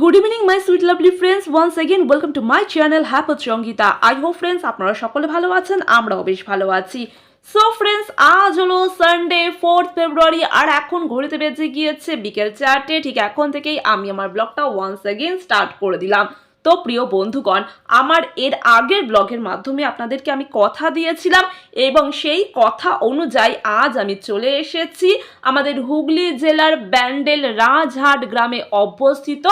Good evening my sweet lovely friends once again welcome to my channel হ্যাপত Sangeeta আই হো friends আপনারা সকলে ভালো আছেন, আমরাও বেশ ভালো আছি। সো ফ্রেন্ডস আজ হলো সানডে ফোর্থ ফেব্রুয়ারি আর এখন ঘড়িতে বেজে গিয়েছে বিকেল চারটে। ঠিক এখন থেকেই আমি আমার ব্লগটা ওয়ান্স এগেন স্টার্ট করে দিলাম। তো প্রিয় বন্ধুগণ, আমার এর আগের ব্লগের মাধ্যমে আপনাদেরকে আমি কথা দিয়েছিলাম এবং সেই কথা অনুযায়ী আজ আমি চলে এসেছি আমাদের হুগলি জেলার ব্যান্ডেল রাজহাট গ্রামে অবস্থিত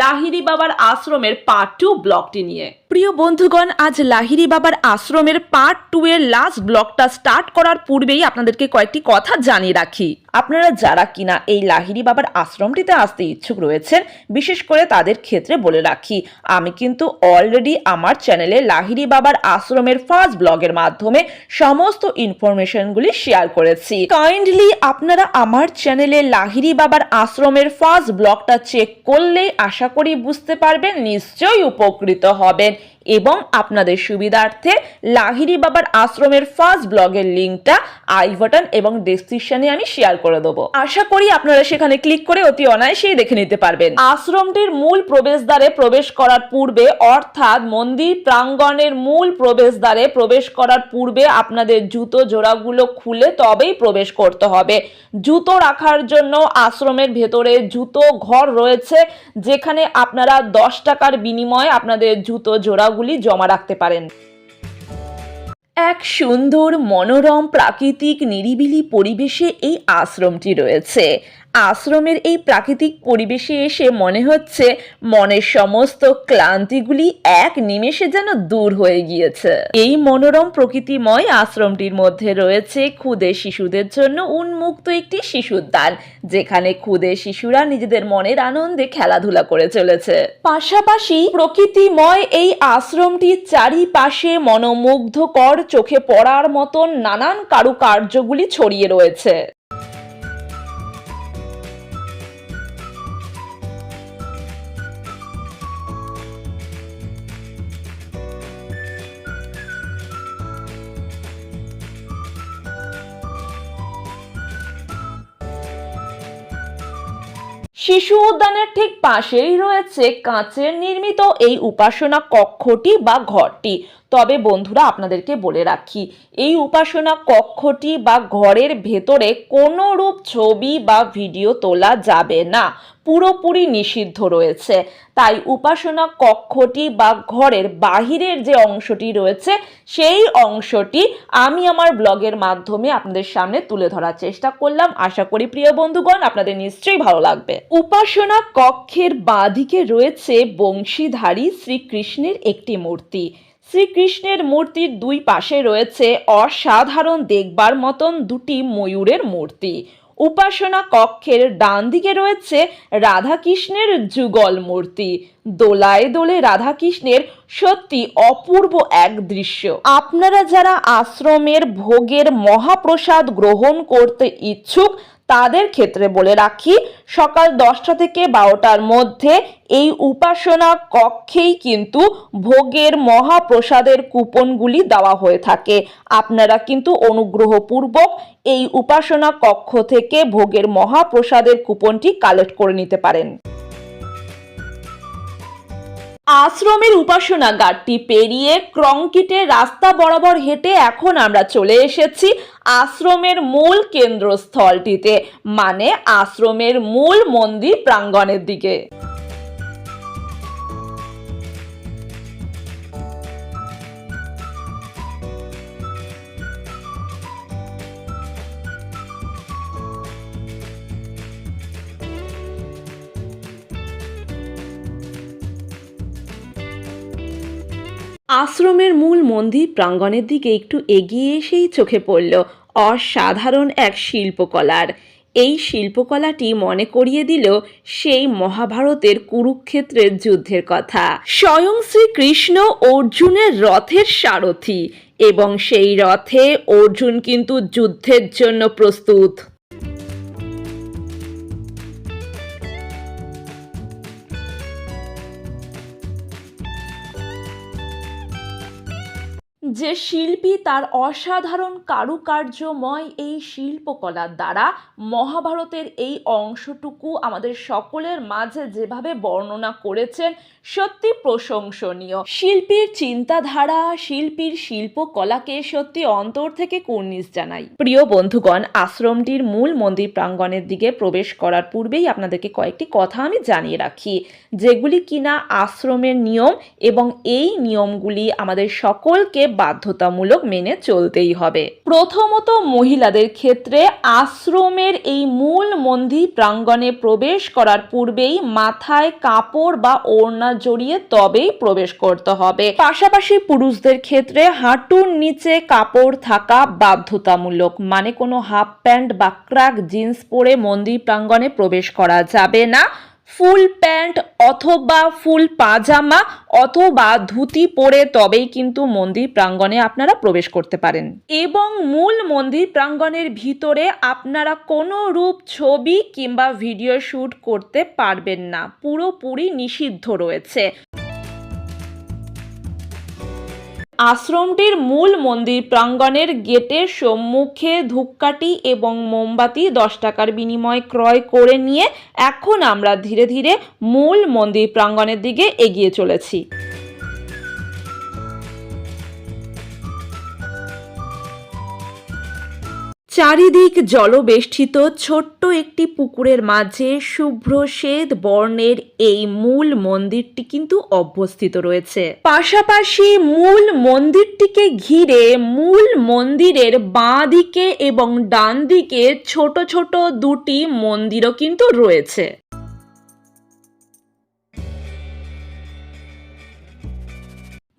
লাহিরি বাবার আশ্রমের পার্ট টু ব্লগটি নিয়ে। প্রিয় বন্ধুগণ, আজ লাহিরি বাবার আশ্রমের পার্ট টু এর লাস্ট ব্লগটা স্টার্ট করার পূর্বেই আপনাদেরকে কয়েকটি কথা জানিয়ে রাখি। আপনারা যারা কিনা এই লাহিরি বাবার আশ্রমটিতে আসতে ইচ্ছুক রয়েছেন, বিশেষ করে তাদের ক্ষেত্রে বলে রাখি, আমি কিন্তু অলরেডি আমার চ্যানেলে লাহিরি বাবার আশ্রমের ফার্স্ট ব্লগের মাধ্যমে সমস্ত ইনফরমেশনগুলি শেয়ার করেছি। কাইন্ডলি আপনারা আমার চ্যানেলে লাহিরি বাবার আশ্রমের ফার্স্ট ব্লগটা চেক করলেই আশা করি বুঝতে পারবেন, নিশ্চয়ই উপকৃত হবেন। এবং আপনাদের সুবিধার্থে লাহিরি বাবার আশ্রমের ফার্স্ট ব্লগের লিঙ্কটা আই বাটন এবং ডেসক্রিপশনে আমি শেয়ার করে দেবো। আশা করি আপনারা সেখানে ক্লিক করে অতি অনায়াসেই দেখে নিতে পারবেন। আশ্রমটির মূল প্রবেশদ্বারে প্রবেশ করার পূর্বে, অর্থাৎ মন্দির প্রাঙ্গণের মূল প্রবেশদ্বারে প্রবেশ করার পূর্বে আপনাদের জুতো জোড়াগুলো খুলে তবেই প্রবেশ করতে হবে। জুতো রাখার জন্য আশ্রমের ভেতরে জুতো ঘর রয়েছে, যেখানে আপনারা দশ টাকার বিনিময়ে আপনাদের জুতো জোড়াগুলি জমা রাখতে পারেন। এক সুন্দর মনোরম প্রাকৃতিক নিরিবিলি পরিবেশে এই আশ্রমটি রয়েছে। আশ্রমের এই প্রাকৃতিক পরিবেশে এসে মনে হচ্ছে মনের সমস্ত ক্লান্তিগুলি এক নিমেষে যেন দূর হয়ে গিয়েছে। এই মনোরম প্রকৃতিময় আশ্রমটির মধ্যে রয়েছে ক্ষুদে শিশুদের জন্য উন্মুক্ত একটি শিশুদ্যান যেখানে ক্ষুদে শিশুরা নিজেদের মনের আনন্দে খেলাধুলা করে চলেছে। পাশাপাশি প্রকৃতিময় এই আশ্রমটির চারিপাশে মনোমুগ্ধকর চোখে পড়ার মতন নানান কারুকার্যগুলি ছড়িয়ে রয়েছে। শিশু উদ্যানের ঠিক পাশেই রয়েছে কাঁচের নির্মিত এই উপাসনা কক্ষটি বা ঘরটি। তবে বন্ধুরা, আপনাদেরকে বলে রাখি, এই উপাসনা কক্ষটি বা ঘরের ভেতরে কোনো রূপ ছবি বা ভিডিও তোলা যাবে না। পুরোপুরি নিষিদ্ধ রয়েছে। তাই উপাসনা কক্ষটি বা ঘরের বাহিরের যে অংশটি রয়েছে, সেই অংশটি আমি আমার ব্লগের মাধ্যমে আপনাদের সামনে তুলে ধরার চেষ্টা করলাম। আশা করি প্রিয় বন্ধুগণ, আপনাদের নিশ্চয়ই ভালো লাগবে। উপাসনা কক্ষের বাঁদিকে রয়েছে বংশীধারী শ্রীকৃষ্ণের একটি মূর্তি। শ্রীকৃষ্ণের মূর্তির দুই পাশে রয়েছে অসাধারণ দেখবার মতন দুটি ময়ূরের মূর্তি। উপাসনা কক্ষের ডান দিকে রয়েছে রাধাকৃষ্ণের যুগল মূর্তি। দোলায় দোলে রাধাকৃষ্ণের সত্যি অপূর্ব এক দৃশ্য। আপনারা যারা আশ্রমের ভোগের মহাপ্রসাদ গ্রহণ করতে ইচ্ছুক তাদের ক্ষেত্রে বলে রাখি, সকাল দশটা থেকে বারোটার মধ্যে এই উপাসনা কক্ষেই কিন্তু ভোগের মহাপ্রসাদের কুপনগুলি দেওয়া হয়ে থাকে। আপনারা কিন্তু অনুগ্রহপূর্বক এই উপাসনা কক্ষ থেকে ভোগের মহাপ্রসাদের কুপনটি কালেক্ট করে নিতে পারেন। আশ্রমের উপাসনাগারটি পেরিয়ে ক্রংকিটে রাস্তা বরাবর হেঁটে এখন আমরা চলে এসেছি আশ্রমের মূল কেন্দ্রস্থলটিতে মানে আশ্রমের মূল মন্দির প্রাঙ্গণের দিকে। আশ্রমের মূল মন্দির প্রাঙ্গণের দিকে একটু এগিয়ে এসেই চোখে পড়ল অসাধারণ এক শিল্পকলার। এই শিল্পকলাটি মনে করিয়ে দিল সেই মহাভারতের কুরুক্ষেত্রের যুদ্ধের কথা। স্বয়ং শ্রীকৃষ্ণ অর্জুনের রথের সারথি এবং সেই রথে অর্জুন কিন্তু যুদ্ধের জন্য প্রস্তুত। যে শিল্পী তার অসাধারণ কারুকার্যময় এই শিল্পকলার দ্বারা মহাভারতের এই অংশটুকু আমাদের সকলের মাঝে যেভাবে বর্ণনা করেছেন, সত্যি প্রশংসনীয়। শিল্পীর চিন্তাধারা, শিল্পীর শিল্পকলাকে সত্যি অন্তর থেকে কুর্নিশ জানাই। প্রিয় বন্ধুগণ, আশ্রমটির মূল মন্দির প্রাঙ্গণের দিকে প্রবেশ করার পূর্বেই আপনাদেরকে কয়েকটি কথা আমি জানিয়ে রাখি, যেগুলি কিনা আশ্রমের নিয়ম এবং এই নিয়মগুলি আমাদের সকলকে বাধ্যতামূলক মেনে চলতেই হবে। প্রথমত মহিলাদের ক্ষেত্রে আশ্রমের এই মূল মন্দির প্রাঙ্গণে প্রবেশ করার পূর্বেই মাথায় কাপড় বা ওড়না জড়িয়ে তবেই প্রবেশ করতে হবে। পাশাপাশি পুরুষদের ক্ষেত্রে হাঁটুর নিচে কাপড় থাকা বাধ্যতামূলক মানে কোনো হাফ প্যান্ট বা ক্রাক জিন্স পরে মন্দির প্রাঙ্গণে প্রবেশ করা যাবে না। ফুল প্যান্ট অথবা ফুল পাজামা অথবা ধুতি পরে তবেই কিন্তু মন্দির প্রাঙ্গণে আপনারা প্রবেশ করতে পারেন। এবং মূল মন্দির প্রাঙ্গণের ভিতরে আপনারা কোনো রূপ, ছবি কিংবা ভিডিও শ্যুট করতে পারবেন না। পুরোপুরি নিষিদ্ধ রয়েছে। আশ্রমটির মূল মন্দির প্রাঙ্গণের গেটের সম্মুখে ধূপকাঠি এবং মোমবাতি দশ টাকার বিনিময় ক্রয় করে নিয়ে এখন আমরা ধীরে ধীরে মূল মন্দির প্রাঙ্গণের দিকে এগিয়ে চলেছি। চারিদিক জলবেষ্টিত ছোট্ট একটি পুকুরের মাঝে শুভ্র শ্বেত বর্ণের এই মূল মন্দিরটি কিন্তু অবস্থিত রয়েছে। পাশাপাশি মূল মন্দিরটিকে ঘিরে মূল মন্দিরের বাঁ দিকে এবং ডান দিকে ছোট ছোট দুটি মন্দিরও কিন্তু রয়েছে।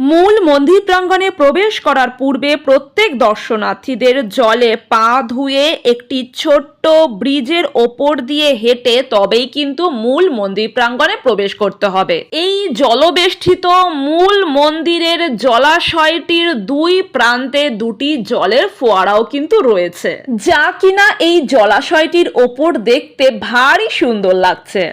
মূল মন্দির প্রাঙ্গণে প্রবেশ করার পূর্বে প্রত্যেক দর্শনার্থীদের জলে পা ধুয়ে একটি ছোট্ট ব্রিজের ওপর দিয়ে হেঁটে তবেই কিন্তু মূল মন্দির প্রাঙ্গণে প্রবেশ করতে হবে। এই জলবেষ্টিত মূল মন্দিরের জলাশয়টির দুই প্রান্তে দুটি জলের ফোয়ারাও কিন্তু রয়েছে। যা কিনা এই জলাশয়টির ওপর দেখতে ভারী সুন্দর লাগছে।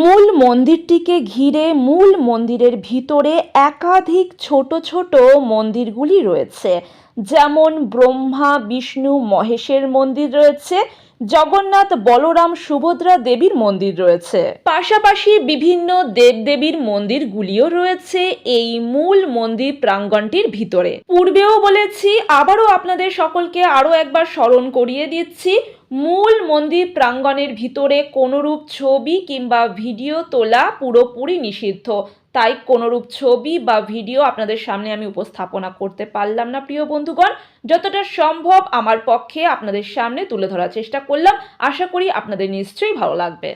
মূল মন্দিরটিকে ঘিরে মূল মন্দিরের ভিতরে একাধিক ছোট ছোট মন্দিরগুলি রয়েছে। যেমন ব্রহ্মা, বিষ্ণু, মহেশের মন্দির রয়েছে, জগন্নাথ, বলরাম, সুভদ্রা দেবীর মন্দির রয়েছে। পাশাপাশি বিভিন্ন দেবদেবীর মন্দিরগুলিও রয়েছে এই মূল মন্দির প্রাঙ্গণটির ভিতরে। পূর্বেও বলেছি, আবারও আপনাদের সকলকে আরও একবার স্মরণ করিয়ে দিচ্ছি মূল মন্দির প্রাঙ্গণের ভিতরে কোনোরূপ ছবি কিংবা ভিডিও তোলা পুরোপুরি নিষিদ্ধ। তাই কোনোরূপ ছবি বা ভিডিও আপনাদের সামনে আমি উপস্থাপনা করতে পারলাম না, প্রিয় বন্ধুগণ। যতটা সম্ভব আমার পক্ষে আপনাদের সামনে তুলে ধরার চেষ্টা করলাম। আশা করি আপনাদের নিশ্চয়ই ভালো লাগবে।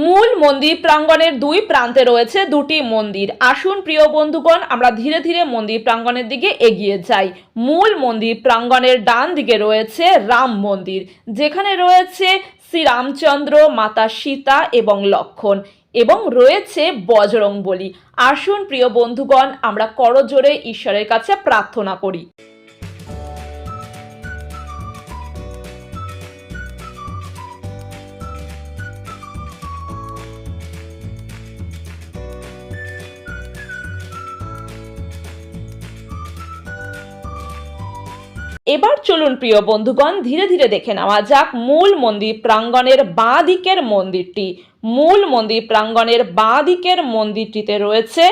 মূল মন্দির প্রাঙ্গণের দুই প্রান্তে রয়েছে দুটি মন্দির। আসুন প্রিয় বন্ধুগণ, আমরা ধীরে ধীরে মন্দির প্রাঙ্গণের দিকে এগিয়ে যাই। মূল মন্দির প্রাঙ্গণের ডান দিকে রয়েছে রাম মন্দির, যেখানে রয়েছে শ্রীরামচন্দ্র, মাতা সীতা এবং লক্ষণ এবং রয়েছে বজরং বলি আসুন প্রিয় বন্ধুগণ, আমরা করজোরে ঈশ্বরের কাছে প্রার্থনা করি। এবার চলুন প্রিয় বন্ধুগণ, ধীরে ধীরে দেখে নেওয়া যাক মূল মন্দির প্রাঙ্গণের বাঁ দিকের মন্দিরটি। মূল মন্দির প্রাঙ্গণের বাঁ দিকের মন্দিরটিতে রয়েছে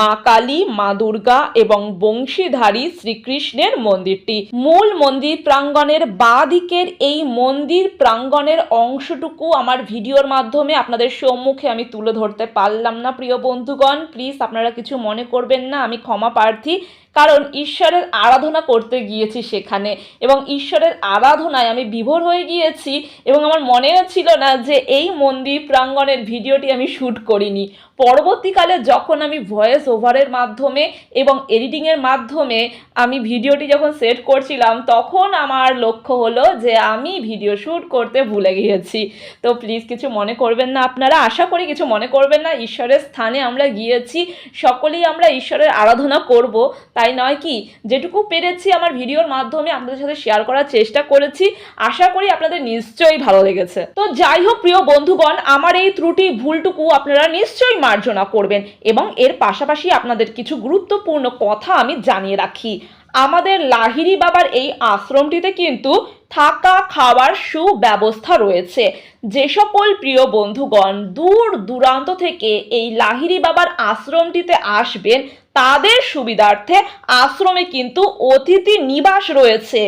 মা কালী, মা দুর্গা এবং বংশীধারী শ্রীকৃষ্ণের মন্দিরটি। মূল মন্দির প্রাঙ্গণের বাঁ দিকের এই মন্দির প্রাঙ্গণের অংশটুকু আমার ভিডিওর মাধ্যমে আপনাদের সম্মুখে আমি তুলে ধরতে পারলাম না, প্রিয় বন্ধুগণ। প্লিজ আপনারা কিছু মনে করবেন না, আমি ক্ষমা প্রার্থী। কারণ ঈশ্বরের আরাধনা করতে গিয়েছি সেখানে এবং ঈশ্বরের আরাধনায় আমি বিভোর হয়ে গিয়েছি এবং আমার মনেও ছিল না যে এই মন্দির প্রাঙ্গণের ভিডিওটি আমি শ্যুট করিনি। পরবর্তীকালে যখন আমি ভয়েস ওভারের মাধ্যমে এবং এডিটিংয়ের মাধ্যমে আমি ভিডিওটি যখন সেট করছিলাম, তখন আমার লক্ষ্য হলো যে আমি ভিডিও শ্যুট করতে ভুলে গিয়েছি। তো প্লিজ কিছু মনে করবেন না আপনারা, আশা করি কিছু মনে করবেন না। ঈশ্বরের স্থানে আমরা গিয়েছি, সকলেই আমরা ঈশ্বরের আরাধনা করব, তাই নয় কি? যেটুকু পেরেছি আমার ভিডিওর মাধ্যমে আপনাদের সাথে শেয়ার করার চেষ্টা করেছি। আশা করি আপনাদের নিশ্চয়ই ভালো লেগেছে। তো যাই হোক, প্রিয় বন্ধুগণ, আমার এই ত্রুটি, ভুলটুকু আপনারা নিশ্চয়ই মার্জনা করবেন এবং এর পাশাপাশি আপনাদের কিছু গুরুত্বপূর্ণ কথা আমি জানিয়ে রাখি। আমাদের লাহিরি বাবার এই আশ্রমটিতে কিন্তু থাকা, খাওয়ার সুব্যবস্থা রয়েছে। যে সকল প্রিয় বন্ধুগণ, দূর দূরান্ত থেকে এই লাহিরি বাবার আশ্রমটিতে আসবেন তাদের সুবিধার্থে আশ্রমে কিন্তু অতিথি নিবাস রয়েছে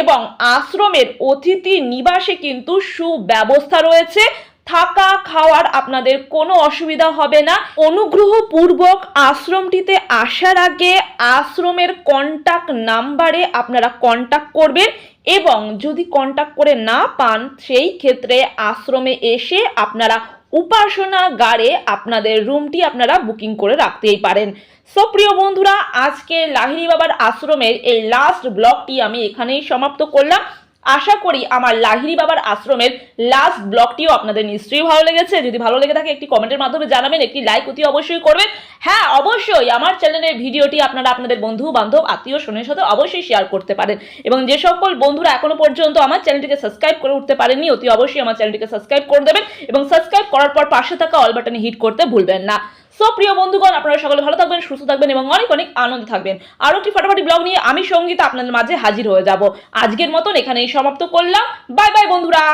এবং আশ্রমের অতিথি নিবাসে কিন্তু সুব্যবস্থা রয়েছে। থাকা, খাওয়ার আপনাদের কোনো অসুবিধা হবে না। অনুগ্রহপূর্বক আশ্রমটিতে আসার আগে আশ্রমের কন্টাক্ট নাম্বারে আপনারা কন্টাক্ট করবেন এবং যদি কন্টাক্ট করে না পান, সেই ক্ষেত্রে আশ্রমে এসে আপনারা উপাসনাগারে আপনাদের রুমটি আপনারা বুকিং করে রাখতেই পারেন। সো প্রিয় বন্ধুরা, আজকে লাহিনী বাবার আশ্রমের এই লাস্ট ব্লগটি আমি এখানেই সমাপ্ত করলাম। আশা করি আমার লাহিড়ি বাবার আশ্রমের লাস্ট ব্লগটিও আপনাদের নিশ্চয়ই ভালো লেগেছে। যদি ভালো লেগে থাকে, একটি কমেন্টের মাধ্যমে জানাবেন, একটি লাইক অতি অবশ্যই করবেন। হ্যাঁ অবশ্যই আমার চ্যানেলের ভিডিওটি আপনারা আপনাদের বন্ধু, বান্ধব, আত্মীয়, স্বজনের সাথে অবশ্যই শেয়ার করতে পারেন। এবং যে সকল বন্ধুরা এখনও পর্যন্ত আমার চ্যানেলটিকে সাবস্ক্রাইব করে উঠতে পারেননি, অতি অবশ্যই আমার চ্যানেলটিকে সাবস্ক্রাইব করে দেবেন এবং সাবস্ক্রাইব করার পর পাশে থাকা অল বাটনে হিট করতে ভুলবেন না। সো প্রিয় বন্ধুগণ, আপনারা সকলে ভালো থাকবেন, সুস্থ থাকবেন এবং অনেক অনেক আনন্দ থাকবেন। আরও একটি ফাটাফাটি ব্লগ নিয়ে আমি সঙ্গীতা আপনাদের মাঝে হাজির হয়ে যাব। আজকের মতন এখানেই সমাপ্ত করলাম। বাই বাই বন্ধুরা।